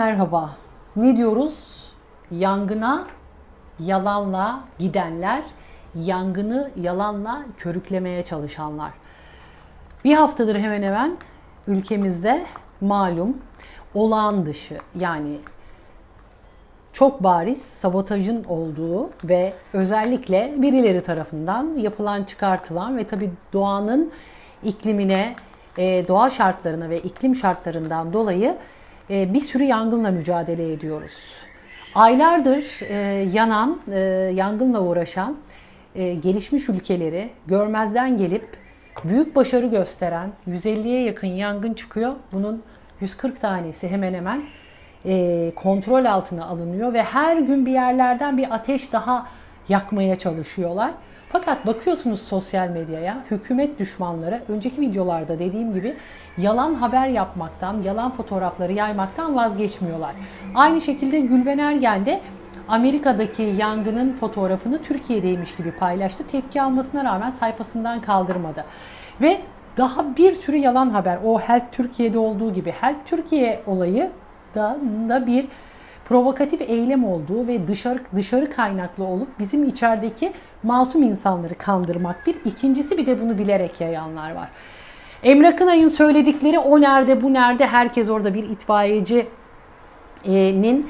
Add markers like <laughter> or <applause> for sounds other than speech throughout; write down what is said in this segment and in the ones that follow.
Merhaba. Ne diyoruz? Yangına yalanla gidenler, yangını yalanla körüklemeye çalışanlar. Bir haftadır hemen hemen ülkemizde malum olağan dışı yani çok bariz sabotajın olduğu ve özellikle birileri tarafından yapılan, çıkartılan ve tabii doğanın iklimine, e, doğa şartlarına ve iklim şartlarından dolayı e, bir sürü yangınla mücadele ediyoruz. Aylardır e, yanan, yangınla uğraşan gelişmiş ülkeleri görmezden gelip büyük başarı gösteren 150'ye yakın yangın çıkıyor. Bunun 140 tanesi hemen hemen e, kontrol altına alınıyor ve her gün bir yerlerden bir ateş daha yakmaya çalışıyorlar. Fakat bakıyorsunuz sosyal medyaya hükümet düşmanları önceki videolarda dediğim gibi yalan haber yapmaktan, yalan fotoğrafları yaymaktan vazgeçmiyorlar. Aynı şekilde Gülben Ergen de Amerika'daki yangının fotoğrafını Türkiye'deymiş gibi paylaştı. Tepki almasına rağmen sayfasından kaldırmadı. Ve daha bir sürü yalan haber. O Help Türkiye'de olduğu gibi Help Türkiye olayı da, da bir provokatif eylem olduğu ve dışarı dışarı kaynaklı olup bizim içerideki masum insanları kandırmak bir. İkincisi bir de bunu bilerek yayanlar var. Emre Kınay'ın söyledikleri o nerede bu nerede herkes orada bir itfaiyecinin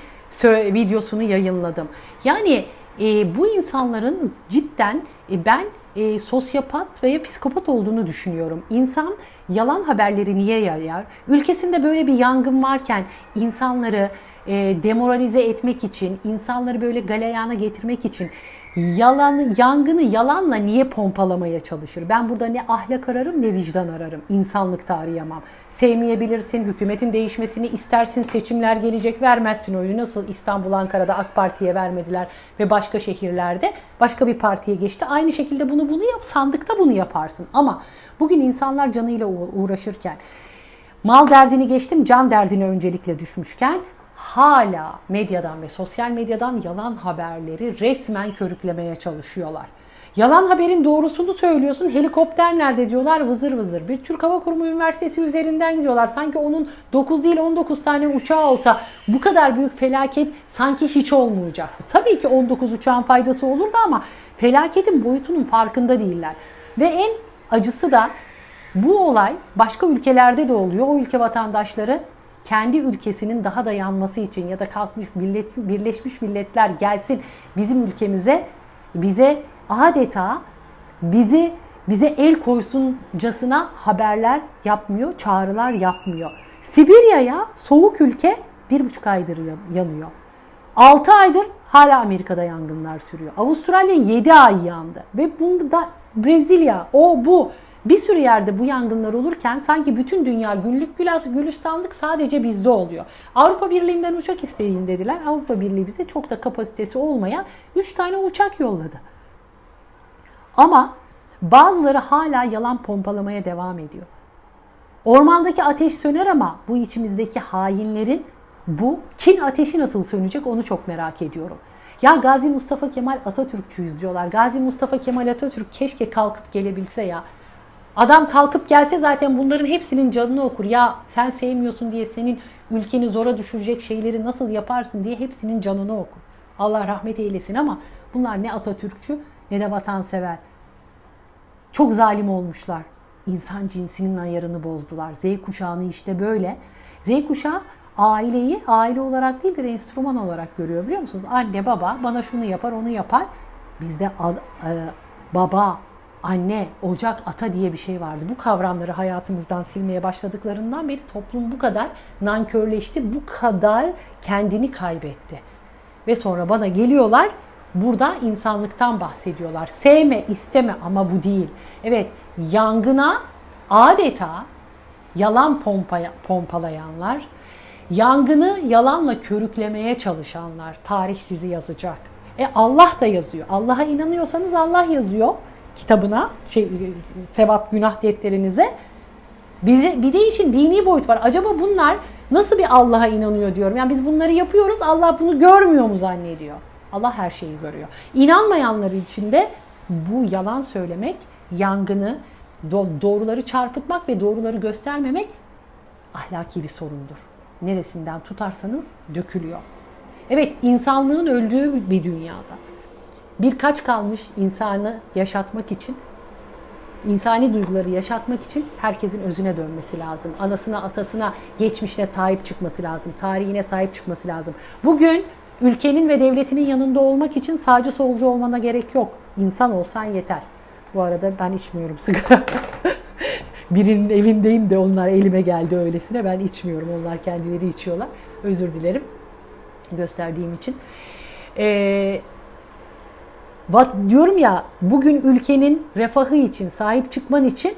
videosunu yayınladım. Yani e, bu insanların cidden e, ben e, sosyopat veya psikopat olduğunu düşünüyorum. İnsan yalan haberleri niye yayar? Ülkesinde böyle bir yangın varken insanları e, demoralize etmek için, insanları böyle galeyana getirmek için yalanı, yangını yalanla niye pompalamaya çalışır? Ben burada ne ahlak ararım ne vicdan ararım. İnsanlıkta arayamam. Sevmeyebilirsin, hükümetin değişmesini istersin, seçimler gelecek vermezsin oyunu. Nasıl İstanbul, Ankara'da AK Parti'ye vermediler ve başka şehirlerde başka bir partiye geçti. Aynı şekilde bunu bunu yap, sandıkta bunu yaparsın. Ama bugün insanlar canıyla uğraşırken, mal derdini geçtim, can derdine öncelikle düşmüşken hala medyadan ve sosyal medyadan yalan haberleri resmen körüklemeye çalışıyorlar. Yalan haberin doğrusunu söylüyorsun. Helikopter nerede diyorlar vızır vızır. Bir Türk Hava Kurumu Üniversitesi üzerinden gidiyorlar. Sanki onun 9 değil 19 tane uçağı olsa bu kadar büyük felaket sanki hiç olmayacaktı. Tabii ki 19 uçağın faydası olurdu ama felaketin boyutunun farkında değiller. Ve en acısı da bu olay başka ülkelerde de oluyor. O ülke vatandaşları kendi ülkesinin daha da yanması için ya da kalkmış millet, Birleşmiş Milletler gelsin bizim ülkemize bize adeta bizi bize el koysuncasına haberler yapmıyor, çağrılar yapmıyor. Sibirya'ya soğuk ülke bir buçuk aydır yanıyor. 6 aydır hala Amerika'da yangınlar sürüyor. Avustralya 7 ay yandı. Ve bunda Brezilya, o bu bir sürü yerde bu yangınlar olurken sanki bütün dünya güllük gülas gülistanlık sadece bizde oluyor. Avrupa Birliği'nden uçak isteyin dediler. Avrupa Birliği bize çok da kapasitesi olmayan 3 tane uçak yolladı. Ama bazıları hala yalan pompalamaya devam ediyor. Ormandaki ateş söner ama bu içimizdeki hainlerin bu kin ateşi nasıl sönecek onu çok merak ediyorum. Ya Gazi Mustafa Kemal Atatürkçüyüz diyorlar. Gazi Mustafa Kemal Atatürk keşke kalkıp gelebilse ya. Adam kalkıp gelse zaten bunların hepsinin canını okur. Ya sen sevmiyorsun diye senin ülkeni zora düşürecek şeyleri nasıl yaparsın diye hepsinin canını okur. Allah rahmet eylesin ama bunlar ne Atatürkçü ne de vatansever. Çok zalim olmuşlar. İnsan cinsinin ayarını bozdular. Z kuşağını işte böyle. Z kuşağı aileyi aile olarak değil bir enstrüman olarak görüyor biliyor musunuz? Anne baba bana şunu yapar onu yapar. Bizde e, baba, anne, ocak, ata diye bir şey vardı. Bu kavramları hayatımızdan silmeye başladıklarından beri toplum bu kadar nankörleşti, bu kadar kendini kaybetti. Ve sonra bana geliyorlar, burada insanlıktan bahsediyorlar. Sevme, isteme ama bu değil. Evet, yangına adeta yalan pompaya, pompalayanlar, yangını yalanla körüklemeye çalışanlar tarih sizi yazacak. E Allah da yazıyor. Allah'a inanıyorsanız Allah yazıyor kitabına, şey, sevap günah defterinize. Bir bir de işin dini boyut var. Acaba bunlar nasıl bir Allah'a inanıyor diyorum. Yani biz bunları yapıyoruz. Allah bunu görmüyor mu zannediyor? Allah her şeyi görüyor. İnanmayanlar için de bu yalan söylemek, yangını, doğruları çarpıtmak ve doğruları göstermemek ahlaki bir sorundur. neresinden tutarsanız dökülüyor. Evet insanlığın öldüğü bir dünyada birkaç kalmış insanı yaşatmak için insani duyguları yaşatmak için herkesin özüne dönmesi lazım. Anasına, atasına, geçmişine sahip çıkması lazım. Tarihine sahip çıkması lazım. Bugün ülkenin ve devletinin yanında olmak için sağcı solcu olmana gerek yok. İnsan olsan yeter. Bu arada ben içmiyorum sigara. <laughs> Birinin evindeyim de onlar elime geldi öylesine. Ben içmiyorum. Onlar kendileri içiyorlar. Özür dilerim gösterdiğim için. Ee, diyorum ya bugün ülkenin refahı için, sahip çıkman için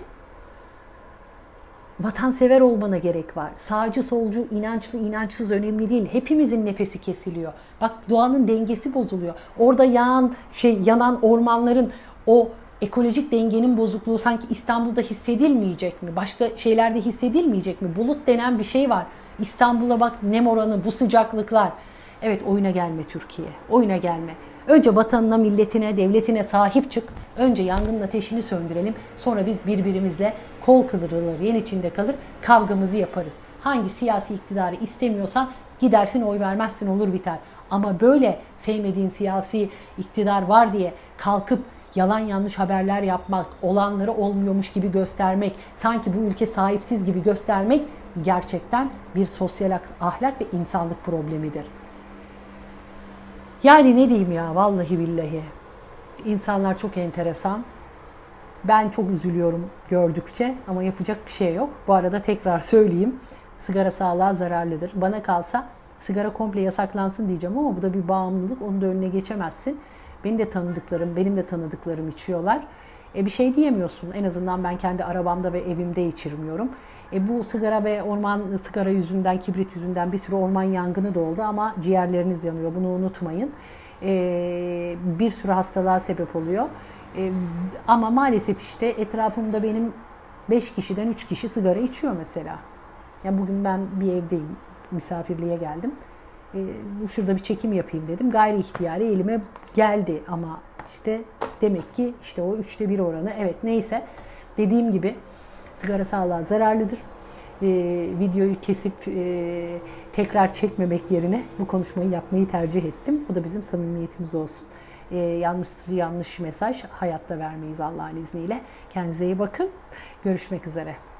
vatansever olmana gerek var. Sağcı, solcu, inançlı, inançsız önemli değil. Hepimizin nefesi kesiliyor. Bak doğanın dengesi bozuluyor. Orada yağan şey yanan ormanların o ekolojik dengenin bozukluğu sanki İstanbul'da hissedilmeyecek mi? Başka şeylerde hissedilmeyecek mi? Bulut denen bir şey var. İstanbul'a bak nem oranı, bu sıcaklıklar. Evet oyuna gelme Türkiye. Oyuna gelme. Önce vatanına, milletine, devletine sahip çık. Önce yangının ateşini söndürelim. Sonra biz birbirimizle kol kıvırılır, yen içinde kalır, kavgamızı yaparız. Hangi siyasi iktidarı istemiyorsan gidersin oy vermezsin olur biter. Ama böyle sevmediğin siyasi iktidar var diye kalkıp yalan yanlış haberler yapmak, olanları olmuyormuş gibi göstermek, sanki bu ülke sahipsiz gibi göstermek gerçekten bir sosyal ahlak ve insanlık problemidir. Yani ne diyeyim ya vallahi billahi. İnsanlar çok enteresan. Ben çok üzülüyorum gördükçe ama yapacak bir şey yok. Bu arada tekrar söyleyeyim. Sigara sağlığa zararlıdır. Bana kalsa sigara komple yasaklansın diyeceğim ama bu da bir bağımlılık. Onun da önüne geçemezsin. Benim de tanıdıklarım, benim de tanıdıklarım içiyorlar. E bir şey diyemiyorsun. En azından ben kendi arabamda ve evimde içirmiyorum. E bu sigara ve orman sigara yüzünden, kibrit yüzünden bir sürü orman yangını da oldu ama ciğerleriniz yanıyor. Bunu unutmayın. E, bir sürü hastalığa sebep oluyor. E, ama maalesef işte etrafımda benim 5 kişiden 3 kişi sigara içiyor mesela. Ya bugün ben bir evdeyim, misafirliğe geldim. E, şurada bir çekim yapayım dedim. Gayri ihtiyari elime geldi ama işte demek ki işte o üçte bir oranı evet neyse dediğim gibi sigara sağlığa zararlıdır. Ee, videoyu kesip e, tekrar çekmemek yerine bu konuşmayı yapmayı tercih ettim. Bu da bizim samimiyetimiz olsun. Ee, yanlış yanlış mesaj hayatta vermeyiz Allah'ın izniyle. Kendinize iyi bakın. Görüşmek üzere.